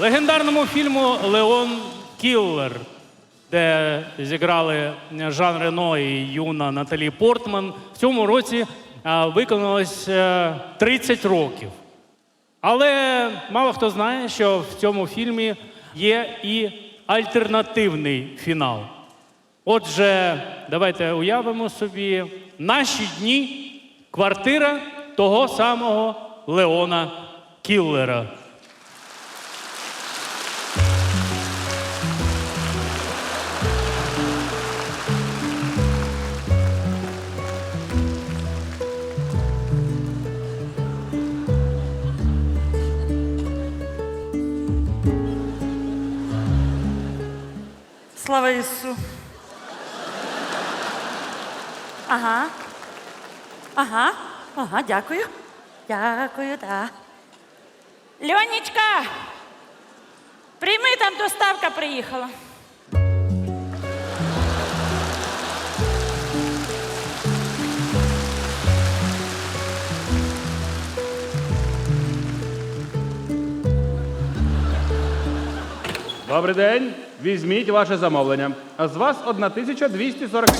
легендарному фільму Леон Кіллер, де зіграли Жан Рено і юна Наталі Портман, в цьому році виконалось е, 30 років. Але мало хто знає, що в цьому фільмі є і альтернативний фінал. Отже, давайте уявимо собі наші дні квартира того самого Леона Кіллера. Слава Ісу. Ага. Ага. Ага, дякую. Дякую, так. Льонічка! Прийми, там доставка приїхала. Добрий день. Візьміть ваше замовлення. А з вас 1240.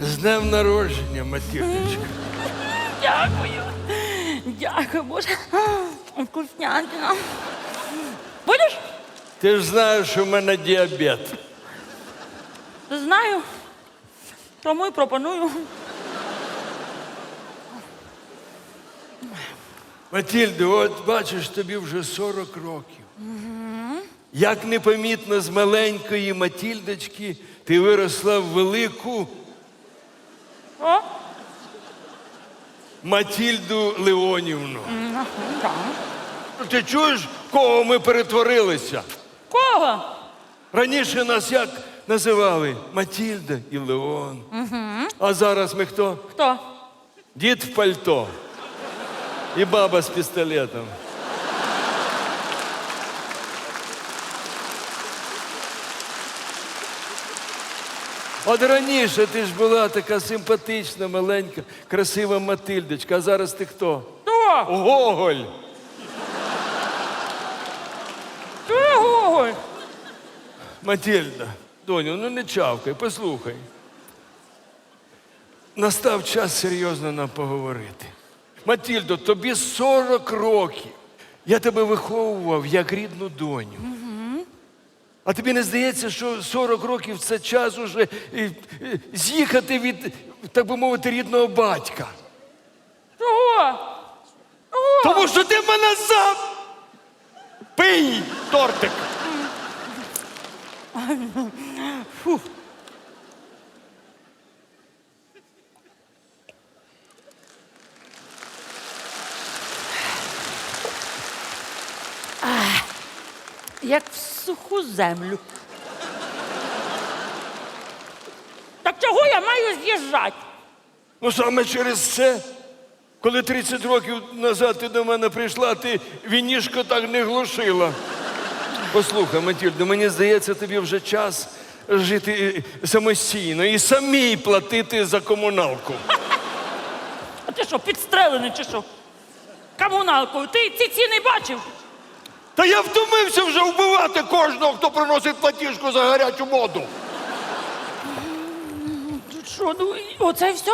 З днем народження, Матірочка. Дякую. Дякую, Боже. Вкуснятина. Будеш? Ти ж знаєш, що в мене діабет. Знаю. Тому і пропоную. Матільдо, от бачиш, тобі вже 40 років. Як непомітно з маленької Матільдочки ти виросла в велику О, Матільду Леонівну. так. Ти чуєш, кого ми перетворилися? Кого? Раніше нас як називали? Матільда і Леон. А зараз ми хто? Хто? Дід в пальто. І баба з пістолетом. От раніше ти ж була така симпатична, маленька, красива Матильдочка, а зараз ти хто? Хто? Гоголь. Ти Гоголь. Матильда, доню, ну не чавкай, послухай. Настав час серйозно нам поговорити. Матільдо, тобі 40 років. Я тебе виховував як рідну доню. А тобі не здається, що 40 років це час уже е, е, з'їхати від, так би мовити, рідного батька. Чого? Тому що ти мене за. Пий тортик. Як в суху землю. Так чого я маю з'їжджати? Ну саме через це, коли 30 років назад ти до мене прийшла, ти вінішко так не глушила. Послухай, Матільда, мені здається, тобі вже час жити самостійно і самій платити за комуналку. А ти що, підстрелений чи що? Комуналкою. Ти ці ціни бачив? Та я втомився вже вбивати кожного, хто приносить платіжку за гарячу воду. Тут Що, ну, і оце і все?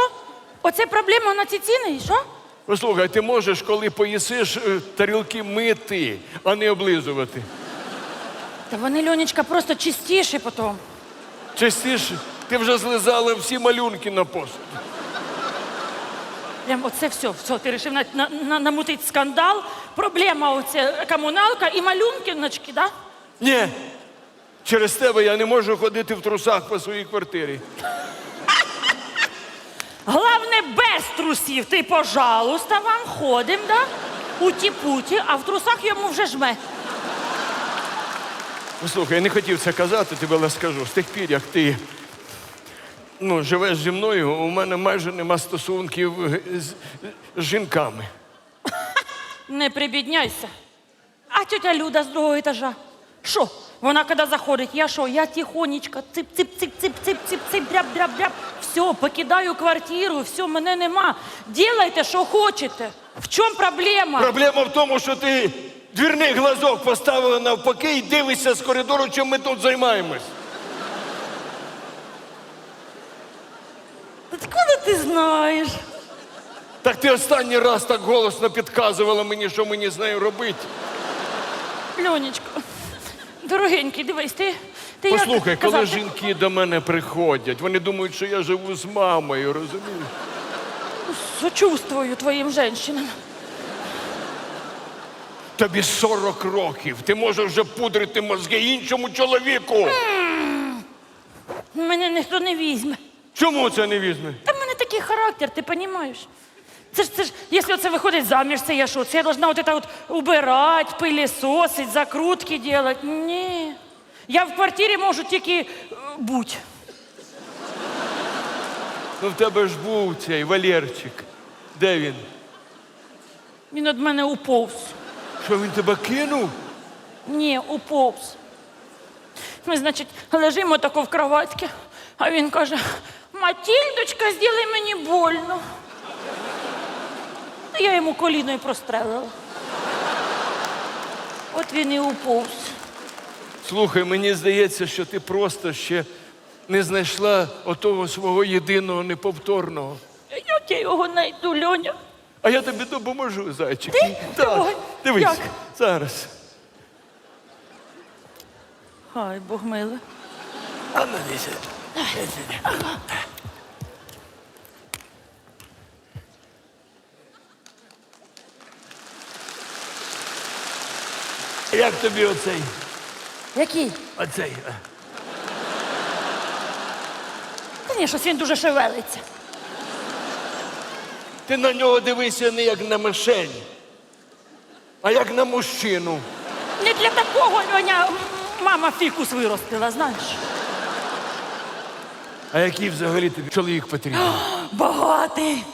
Оце проблема на ці ціни, і що? Послухай, ти можеш, коли поїсиш е, тарілки мити, а не облизувати. Та вони, Льонечка, просто чистіші потім. Частіше, ти вже злизала всі малюнки на посуд. Прям оце все, все, ти вирішив на, на, на, намутити скандал. Проблема оце комуналка і малюнки, значки, да? Ні. Через тебе я не можу ходити в трусах по своїй квартирі. Главне, без трусів. Ти, пожалуйста, вам ходим, да? Уті-путі, а в трусах йому вже жме. Послухай, я не хотів це казати, тобі, але скажу. З тих пір, як ти ну, живеш зі мною, у мене майже нема стосунків з, з жінками. Не прибідняйся. А тетя Люда з другого етажа. Що? Вона коли заходить, я що, я тихонечко, цип, цип, цип, цип, цип, цип, цип, дряб, дряб, дряб. Все, покидаю квартиру, все, мене нема. Ділайте, що хочете. В чому проблема? Проблема в тому, що ти двірний глазок поставила навпаки і дивишся з коридору, чим ми тут займаємось. Откуда ти знаєш? Так ти останній раз так голосно підказувала мені, що мені з нею робити. Льонечко, дорогенький, дивись, ти, ти Послухай, як коли казав, ти- жінки до мене приходять, вони думають, що я живу з мамою, розумієш? Сочувствую твоїм женщинам. Тобі 40 років. Ти можеш вже пудрити мозги іншому чоловіку. Мене ніхто не візьме. Чому це не візьме? Та в мене такий характер, ти розумієш? Це ж, це ж, якщо це виходить заміж, це я що? Це я должна от это от убирати, пилісосить, закрутки робити? Ні. Я в квартирі можу тільки е, бути. Ну в тебе ж був цей Валерчик. Де він? Він від мене уповз. Що він тебе кинув? Ні, уповз. Ми, значить, лежимо тако в кроватці, а він каже: Матільдочка, зроби мені больно. А Я йому коліно і прострелила. От він і уповз. Слухай, мені здається, що ти просто ще не знайшла отого свого єдиного неповторного. Як я його знайду, Льоня? А я тобі допоможу, зайчик. Ти? Так, Ой, дивись, як? зараз. Хай Бог миле. А ну, дивися. Як тобі оцей? Який? Оцей. Та ні, щось він дуже шевелиться. Ти на нього дивися не як на мишень, а як на мужчину. Не для такого, Льоня, мама фікус виростила, знаєш. А який взагалі тобі чоловік потрібен? Багатий.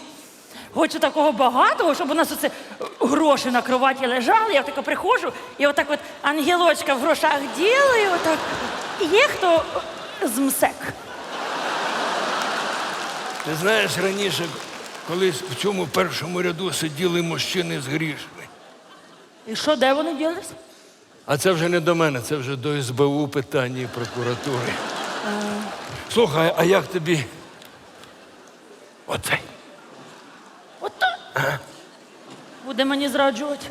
Хочу такого багатого, щоб у нас оце гроші на кроваті лежали. Я тако приходжу і отак от ангелочка в грошах ділаю. Отак. І Є хто з МСЕК. Ти знаєш, раніше, коли в цьому першому ряду сиділи мужчини з грішми. І що, де вони ділись? А це вже не до мене, це вже до СБУ питання і прокуратури. Слухай, а як тобі? Оцей. От так. Буде мені зраджувати.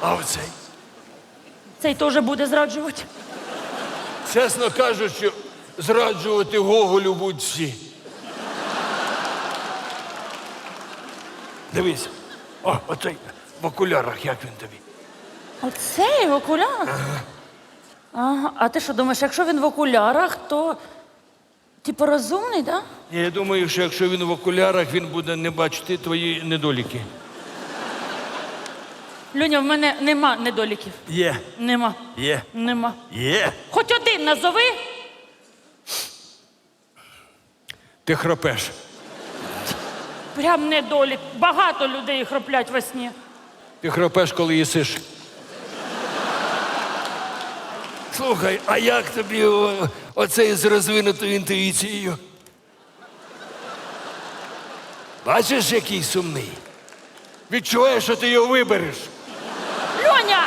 А оцей. Цей теж буде зраджувати. Чесно кажучи, зраджувати Гоголю будуть всі. Дивись, о, оцей в окулярах, як він тобі? Оцей в окулярах? Ага. А ти що думаєш, якщо він в окулярах, то типу розумний, так? Да? Я думаю, що якщо він в окулярах, він буде не бачити твої недоліки. Льоня, в мене нема недоліків. Є, Нема. є, Нема. є. Хоч один назови. Ти хропеш. Прям недолік. Багато людей хроплять во сні. Ти хропеш, коли їсиш. Слухай, а як тобі о, оцей з розвинутою інтуїцією? Бачиш, який сумний? Відчуваєш, що ти його вибереш. Льоня!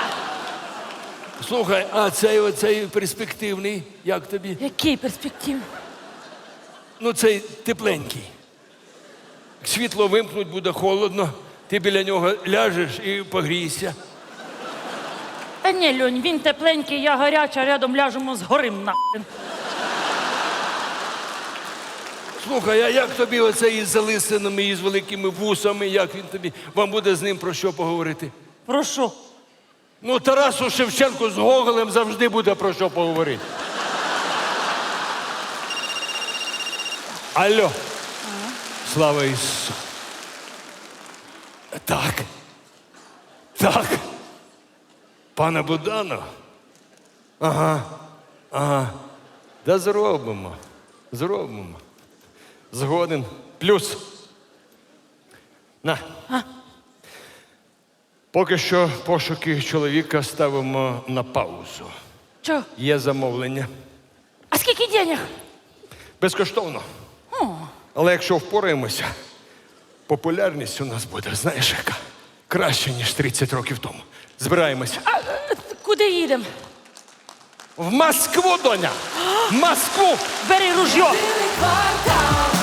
Слухай, а цей оцей перспективний, як тобі? Який перспектив? Ну, цей тепленький. Світло вимкнуть, буде холодно, ти біля нього ляжеш і погрійся. Та ні, Льонь, він тепленький, я гаряча, рядом ляжемо з горим нахрен. Слухай, а як тобі оцей із залисинами і з великими вусами, як він тобі? Вам буде з ним про що поговорити? Про що? Ну, Тарасу Шевченку з Гоголем завжди буде про що поговорити. Алло. Слава Ісусу. Так. Так. Пане Будано. Ага. Ага. Да зробимо. Зробимо. Згоден. Плюс. На. Поки що пошуки чоловіка ставимо на паузу. Чо? Є замовлення. А скільки денег? Безкоштовно. Але якщо впораємося, популярність у нас буде, знаєш, яка? Краще, ніж 30 років тому. Збираємося. А, е, куди їдемо? В Москву, доня! В Москву! Бери ружьо. Квартал